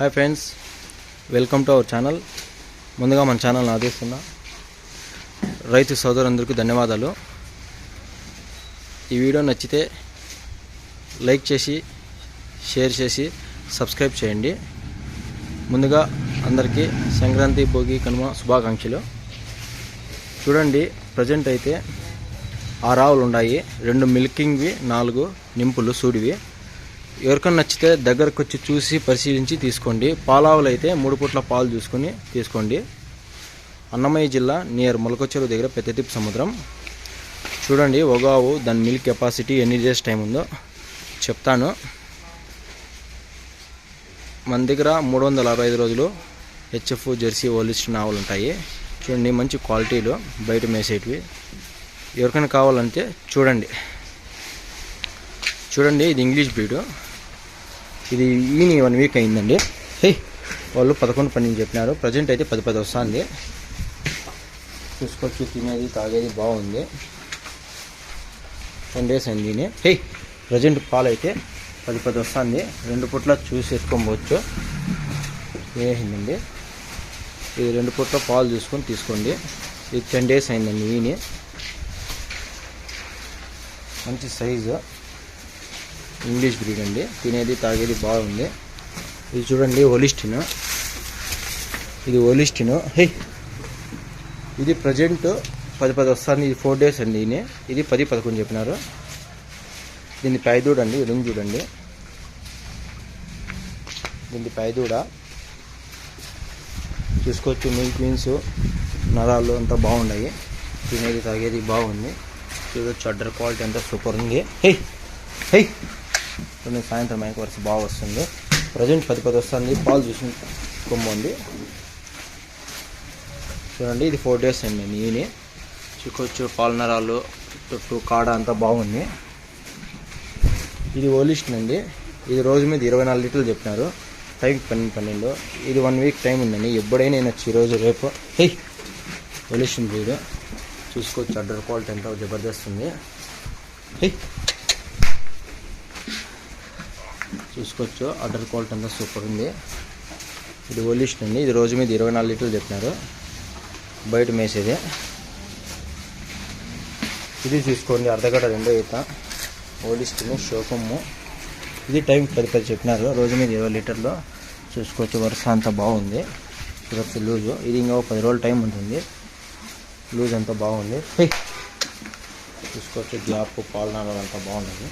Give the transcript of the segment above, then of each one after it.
Hi friends welcome to our channel ముందుగా మన ఛానల్ని ఆదేస్తున్న రైతు సోదరులందరికీ ధన్యవాదాలు. ఈ వీడియో నచ్చితే లైక్ చేసి షేర్ చేసి సబ్స్క్రైబ్ చేయండి. ముందుగా అందరికీ సంక్రాంతి భోగి కనుమ శుభాకాంక్షలు. చూడండి ప్రజెంట్ అయితే ఆరు ఆవులు ఉన్నాయి రెండు మిల్కింగ్వి నాలుగు నింపులు సూడివి. ఎవరికన్నా నచ్చితే దగ్గరకు వచ్చి చూసి పరిశీలించి తీసుకోండి. పాలావులు అయితే మూడు పూట్ల పాలు చూసుకొని తీసుకోండి. అన్నమయ్య జిల్లా నియర్ మొలకొచ్చేరు దగ్గర పెద్దతిప్పు సముద్రం. చూడండి ఒగావు దాని మిల్క్ కెపాసిటీ ఎన్ని డేస్ టైం ఉందో చెప్తాను. మన దగ్గర మూడు వందల అరవై ఐదు రోజులు హెచ్ఎఫ్ జెర్సీ ఓలిస్టిన్ ఆవులు ఉంటాయి. చూడండి మంచి క్వాలిటీలో బయట మేసేటివి. ఎవరికైనా కావాలంటే చూడండి. చూడండి ఇది ఇంగ్లీష్ బ్రీడ్ ఇది ఈని వన్ వీక్ అయిందండి. హే. వాళ్ళు పదకొండు పన్నెండు చెప్పినారు. ప్రజెంట్ అయితే పది పది వస్తుంది. చూసుకోవచ్చు తినేది తాగేది బాగుంది. టెన్ డేస్ అయింది దీని. హే. ప్రజెంట్ పాలు అయితే పది పది వస్తుంది. రెండు పుట్ల చూసి ఎత్తుకోవచ్చు వేసిందండి ఇది రెండు పుట్ల పాలు చూసుకొని తీసుకోండి. ఇది టెన్ డేస్ అయిందండి ఈని మంచి సైజు ఇంగ్లీష్ బ్రీడ్ అండి. తినేది తాగేది బాగుంది. ఇది చూడండి ఒలిస్టిన్ ఇది ఒలిస్టిన్ హే! ఇది ప్రజెంట్ పది పది వస్తుంది. ఇది ఫోర్ డేస్ అండి ఈయన ఇది పది పదకొండు చెప్పినారు. దీన్ని పైదూడ అండి ఎదుగు చూడండి దీన్ని పైదూడ చూసుకోవచ్చు మిల్క్ బీన్స్ నరాలు అంతా బాగున్నాయి. తినేది తాగేది బాగుంది. చూడొచ్చు అడ్డర్ క్వాలిటీ అంతా సూపర్ ఉంది. హే! హే! కొన్ని సాయంత్రం అయ్యే వరకు బాగా వస్తుంది. ప్రజెంట్ పది పది వస్తుంది. పాలు చూసి కొమ్మంది చూడండి ఇది ఫోర్ డేస్ అండి నేనే చూసుకోవచ్చు పాలనరాలు చుట్టూ కాడ అంతా బాగుంది. ఇది ఓలిస్ట్ అండి ఇది రోజు మీద ఇరవై నాలుగు లీటర్లు చెప్పినారు. టైం పన్నెండు పన్నెండు. ఇది వన్ వీక్ టైం ఉందండి. ఎప్పుడైనా వినొచ్చు ఈరోజు రేపు. హే! ఓలిస్టన్ బ్రీడ్ చూసుకోవచ్చు అడ్డర్ క్వాలిటీ ఎంత జబర్దస్త్ ఉంది. హే! చూసుకోవచ్చు. ఆర్డర్ క్వాలిటీ అంతా సూపర్ ఉంది. ఇది ఓలిస్ట్ అండి. ఇది రోజు మీద ఇరవై నాలుగు లీటర్లు చెప్పినారు. బయట మేసేది. ఇది చూసుకోండి. అర్ధగడ రెండో ఈత. ఓలిస్ట్ని షోకమ్ము ఇది టైం పది పది చెప్పినారు. రోజు మీద ఇరవై లీటర్లు చూసుకోవచ్చు. వరుస అంతా బాగుంది. చూడొచ్చు. లూజు. ఇది ఇంకా ఒక పది రోజులు టైం ఉంటుంది. లూజ్ అంతా బాగుంది. చూసుకోవచ్చు. గ్యాప్ పాలనాలు అంతా బాగుంటుంది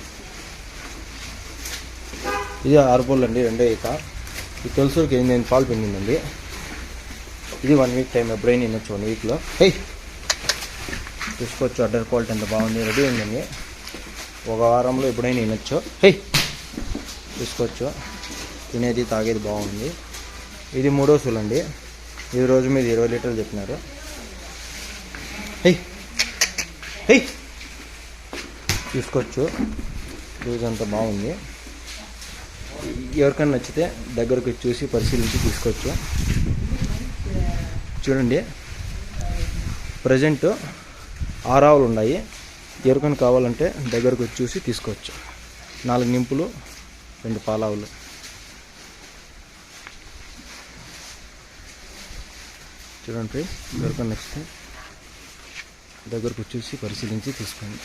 ఇది ఆరుపోల్ అండి రెండో ఈత ఈ తులసూరుకి ఎనిమిది పాలు పిండిందండి. ఇది వన్ వీక్ టైం ఎప్పుడైనా వినొచ్చు వన్ వీక్లో హే! చూసుకోవచ్చు అడ్డర్ క్వాలిటీ ఎంత బాగుంది రెడీ ఉందండి. ఒక వారంలో ఎప్పుడైనా వినొచ్చు హే! చూసుకోవచ్చు. తినేది తాగేది బాగుంది. ఇది మూడో సూలండి ఇది రోజు మీద ఇరవై లీటర్లు చెప్పినారు. హై! హే! తీసుకోవచ్చు లూజ్ అంతా బాగుంది. ఎవరికైనా నచ్చితే దగ్గరకు వచ్చి చూసి పరిశీలించి తీసుకోవచ్చు. చూడండి. ప్రజెంట్ ఆరావులు ఉన్నాయి. ఎవరికైనా కావాలంటే దగ్గరకు వచ్చి చూసి తీసుకోవచ్చు. నాలుగు నింపులు రెండు పాలావులు. చూడండి ఎవరికైనా నచ్చితే దగ్గరకు వచ్చి చూసి పరిశీలించి తీసుకోండి.